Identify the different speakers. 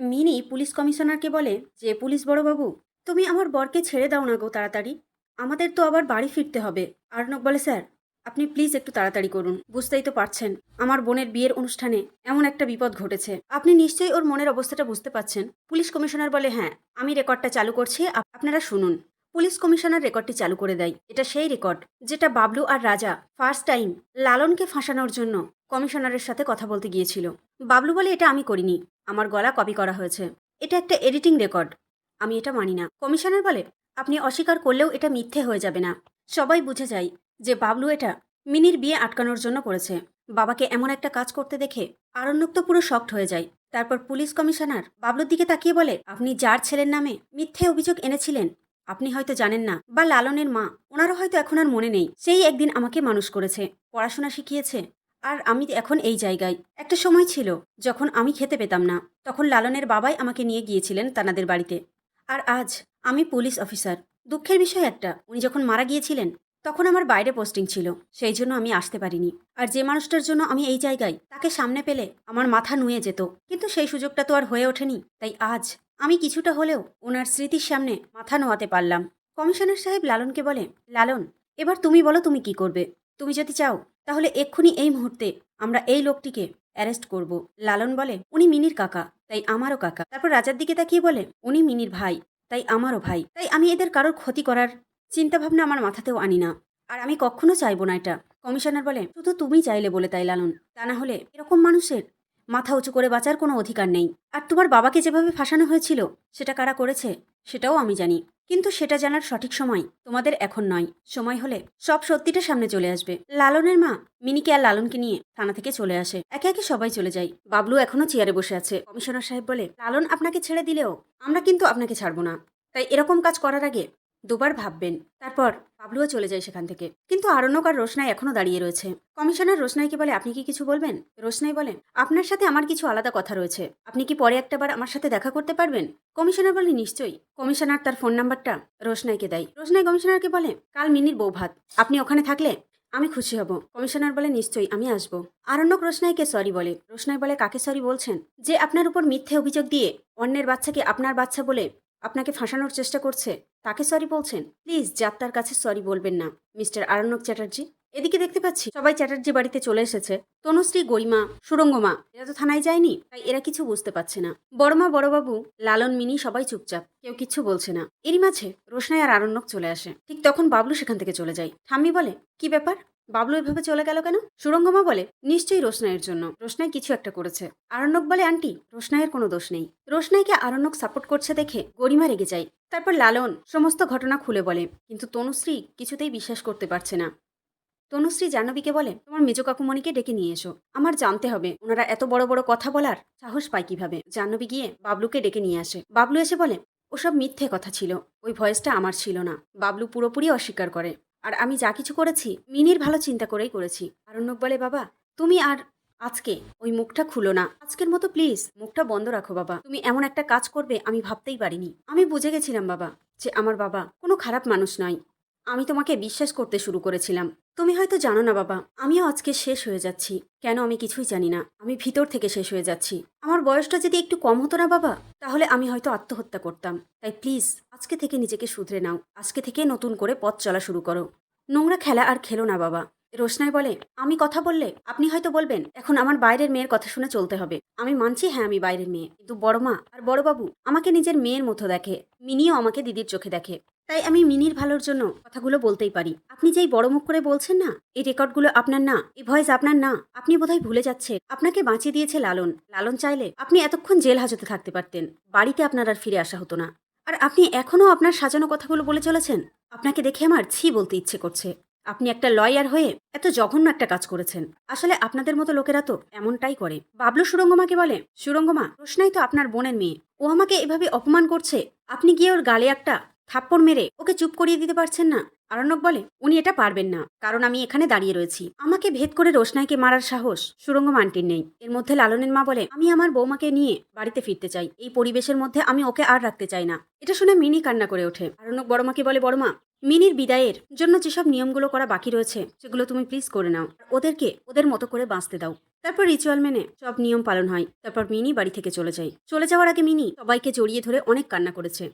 Speaker 1: Mini police কমিশনারকে বলে যে, police বড়বাবু, তুমি আমার বরকে ছেড়ে দাও না গো তাড়াতাড়ি। আমাদের তো আবার বাড়ি ফিরতে হবে। আর্নব বলে, স্যার, আপনি প্লিজ একটু তাড়াতাড়ি করুন। বুঝতেই তো পারছেন, আমার বোনের বিয়ের অনুষ্ঠানে এমন একটা বিপদ ঘটেছে। আপনি নিশ্চয়ই ওর মনের অবস্থাটা বুঝতে পারছেন? পুলিশ কমিশনার বলে হ্যাঁ আমি রেকর্ডটা চালু করছি আপনারা শুনুন। পুলিশ কমিশনার রেকর্ডটি চালু করে দেয়। এটা সেই রেকর্ড যেটা বাবলু আর রাজা ফার্স্ট টাইম লালনকে ফাঁসানোর জন্য কমিশনারের সাথে কথা বলতে গিয়েছিল। বাবলু বলে, এটা আমি করিনি। আমার গলা কপি করা হয়েছে। এটা একটা এডিটিং রেকর্ড। আমি এটা মানি না। কমিশনার বলে, আপনি অস্বীকার করলেও এটা মিথ্যে হয়ে যাবে না। সবাই বুঝে যায় যে বাবলু এটা মিনির বিয়ে আটকানোর জন্য করেছে। বাবাকে এমন একটা কাজ করতে দেখে আরণ্যক তো পুরো শক্ট হয়ে যায়। তারপর পুলিশ কমিশনার বাবলুর দিকে তাকিয়ে বলে, আপনি যার ছেলের নামে মিথ্যে অভিযোগ এনেছিলেন, আপনি হয়তো জানেন না, বা লালনের মা, ওনারও হয়তো এখন আর মনে নেই। সেই একদিন আমাকে মানুষ করেছে, পড়াশোনা শিখিয়েছে আর আমি এখন এই জায়গায়। একটা সময় ছিল, যখন আমি খেতে পেতাম না, তখন লালনের বাবাই আমাকে নিয়ে গিয়েছিলেন তানাদের বাড়িতে। আর আজ আমি পুলিশ অফিসার। দুঃখের বিষয় একটা, উনি যখন মারা গিয়েছিলেন, তখন আমার বাইরে পোস্টিং ছিল, সেই জন্য আমি আসতে পারিনি। আর যে মানুষটার জন্য আমি এই জায়গায়, তাকে সামনে পেলে আমার মাথা নুয়ে যেত। কিন্তু সেই সুযোগটা তো আর হয়ে ওঠেনি, তাই আজ আমি কিছুটা হলেও ওনার স্মৃতির সামনে মাথা নোয়াতে পারলাম। কমিশনার সাহেব লালনকে বলে, লালন, এবার তুমি বলো তুমি কি করবে? তুমি যদি চাও, তাহলে এক্ষুনি এই মুহূর্তে আমরা এই লোকটিকে অ্যারেস্ট করব। লালন বলে, উনি মিনির কাকা, তাই আমারও কাকা। তারপর রাজার দিকে তাকিয়ে বলে, উনি মিনির ভাই, তাই আমারও ভাই। তাই আমি এদের কারোর ক্ষতি করার চিন্তাভাবনা আমার মাথাতেও আনি না। আর আমি কখনো চাইব না এটা। কমিশনার বলে, শুধু তুমি চাইলে, বলে তাই লালন। তা না হলে এরকম মানুষের মাথা উঁচু করে বাঁচার কোনো অধিকার নেই। আর তোমার বাবাকে যেভাবে ফাঁসানো হয়েছিল, সেটা কারা করেছে, সেটাও আমি জানি। কিন্তু সেটা জানার সঠিক সময় তোমাদের এখন নয়। সময় হলে সব সত্যিটা সামনে চলে আসবে। লালনের মা মিনিকে আর লালনকে নিয়ে থানা থেকে চলে আসে। একে একে সবাই চলে যায়। বাবলু এখনও চেয়ারে বসে আছে। কমিশনার সাহেব বলে, লালন আপনাকে ছেড়ে দিলেও আমরা কিন্তু আপনাকে ছাড়বো না। তাই এরকম কাজ করার আগে দুবার ভাববেন। তারপর বাবলুও চলে যায় সেখান থেকে। কিন্তু আরণ্যক আর রোশনাই এখনও দাঁড়িয়ে রয়েছে। কমিশনার রোশনাইকে বলে, আপনি কি কিছু বলবেন? রোশনাই বলে, আপনার সাথে আমার কিছু আলাদা কথা রয়েছে। আপনি কি পরে একটাবার আমার সাথে দেখা করতে পারবেন? কমিশনার বলে, নিশ্চয়ই। কমিশনার তার ফোন নাম্বারটা রোশনাইকে দেয়। রোশনাই কমিশনারকে বলে, কাল মিনির বউ ভাত। আপনি ওখানে থাকলে আমি খুশি হব। কমিশনার বলে, নিশ্চয়ই, আমি আসব। আরণ্যক রোশনাইকে সরি বলে। রোশনাই বলে, কাকে সরি বলছেন? যে আপনার উপর মিথ্যে অভিযোগ দিয়ে অন্যের বাচ্চাকে আপনার বাচ্চা বলে আপনাকে ফাঁসানোর চেষ্টা করছে। তাকে সরি বলছেন? প্লিজ যাত্রার কাছে সরি বলবেন না। মিস্টার আরণ্যক চ্যাটার্জি? এদিকে দেখতে পাচ্ছি সবাই চ্যাটার্জি বাড়িতে চলে এসেছে। তনুশ্রী, গরিমা সুরঙ্গমা এরা তো থানায় যায়নি, তাই এরা কিছু বুঝতে পারছে না। বড়মা, বড়বাবু, লালন, মিনি সবাই চুপচাপ, কেউ কিচ্ছু বলছে না। এরই মাঝে রোশনাই আর আরণ্যক চলে আসে। ঠিক তখন বাবলু সেখান থেকে চলে যায়। ঠাম্মি বলে, কি ব্যাপার? বাবলু এভাবে চলে গেল কেন? সুরঙ্গমা বলে, নিশ্চয়ই রোশনাইয়ের জন্য। রোশনাই কিছু একটা করেছে। আরণ্যক বলে, আন্টি, রোশনাইয়ের কোনো দোষ নেই। রোশনাইকে আরণ্যক সাপোর্ট করছে দেখে গরিমা রেগে যায়। তারপর লালন সমস্ত ঘটনা খুলে বলে, কিন্তু তনুশ্রী কিছুতেই বিশ্বাস করতে পারছে না। তনুশ্রী জাহ্নবীকে বলে, তোমার মেজ কাকুমণিকে ডেকে নিয়ে এসো। আমার জানতে হবে, ওনারা এত বড় বড় কথা বলার সাহস পায় কীভাবে? জাহ্নবী গিয়ে বাবলুকে ডেকে নিয়ে আসে। বাবলু এসে বলে, ওসব মিথ্যে কথা ছিল। ওই ভয়েসটা আমার ছিল না। বাবলু পুরোপুরি অস্বীকার করে। আর আমি যা কিছু করেছি, মিনির ভালো চিন্তা করেই করেছি। আরণ্যক বলে, বাবা, তুমি আর আজকে ওই মুখটা খুলো না। আজকের মতো প্লিজ, মুখটা বন্ধ রাখো, বাবা। তুমি এমন একটা কাজ করবে, আমি ভাবতেই পারিনি। আমি বুঝে গেছিলাম, বাবা, যে আমার বাবা কোনো খারাপ মানুষ নয়। আমি তোমাকে বিশ্বাস করতে শুরু করেছিলাম। তুমি হয়তো জানো না বাবা, আমিও আজকে শেষ হয়ে যাচ্ছি। কেন আমি কিছুই জানি না, আমি ভিতর থেকে শেষ হয়ে যাচ্ছি। আমার বয়সটা যদি একটু কম হতো না বাবা, তাহলে আমি হয়তো আত্মহত্যা করতাম। তাই প্লিজ, আজকে থেকে নিজেকে শুধরে নাও। আজকে থেকে নতুন করে পথ চলা শুরু করো। নোংরা খেলা আর খেলো না বাবা। রোশনাই বলে, আমি কথা বললে? আপনি হয়তো বলবেন, এখন আমার বাইরের মেয়ের কথা শুনে চলতে হবে। আমি মানছি হ্যাঁ আমি বাইরের মেয়ে। কিন্তু বড় মা আর বড় বাবু আমাকে নিজের মেয়ের মতো দেখে। মিনিও আমাকে দিদির চোখে দেখে। তাই আমি মিনির ভালোর জন্য কথাগুলো বলতেই পারি। আপনি যেই বড় মুখ করে বলছেন না, এই রেকর্ডগুলো আপনার না, এই ভয়েস আপনার না, আপনি বোধহয় ভুলে যাচ্ছে আপনাকে বাঁচিয়ে দিয়েছে লালন। লালন চাইলে আপনি এতক্ষণ জেল হাজতে থাকতে পারতেন। বাড়িতে আপনার আর ফিরে আসা হতো না। আর আপনি এখনও আপনার সাজানো কথাগুলো বলে চলেছেন? আপনাকে দেখে আমার ছি বলতে ইচ্ছে করছে। আপনি একটা লয়ার হয়ে এত জঘন্য একটা কাজ করেছেন। আসলে আপনাদের মতো লোকেরা তো এমনটাই করে। বাবলু সুরঙ্গমাকে বলে, সুরঙ্গমা, প্রশ্নাই তো আপনার বোনের মেয়ে। ও আমাকে এভাবে অপমান করছে। আপনি গিয়ে ওর গালে একটা থাপ্পড় মেরে ওকে চুপ করিয়ে দিতে পারছেন না? আরণ্যক বলে, উনি এটা পারবেন না, কারণ আমি এখানে দাঁড়িয়ে রয়েছি। আমাকে ভেদ করে রোশনাইকে মারার সাহস সুরঙ্গ মান্টির নেই। এর মধ্যে লালনের মা বলে, আমি আমার বৌমাকে নিয়ে বাড়িতে ফিরতে চাই। এই পরিবেশের মধ্যে আমি ওকে আর রাখতে চাই না। এটা শুনে মিনি কান্না করে ওঠে। আরণ্যক বড়মাকে বলে, বড়মা, মিনির বিদায়ের জন্য যেসব নিয়মগুলো করা বাকি রয়েছে, সেগুলো তুমি প্লিজ করে নাও। ওদেরকে ওদের মতো করে বাঁচতে দাও। তারপর রিচুয়াল মেনে সব নিয়ম পালন হয়। তারপর মিনি বাড়ি থেকে চলে যায়। চলে যাওয়ার আগে মিনি সবাইকে জড়িয়ে ধরে অনেক কান্না করেছে।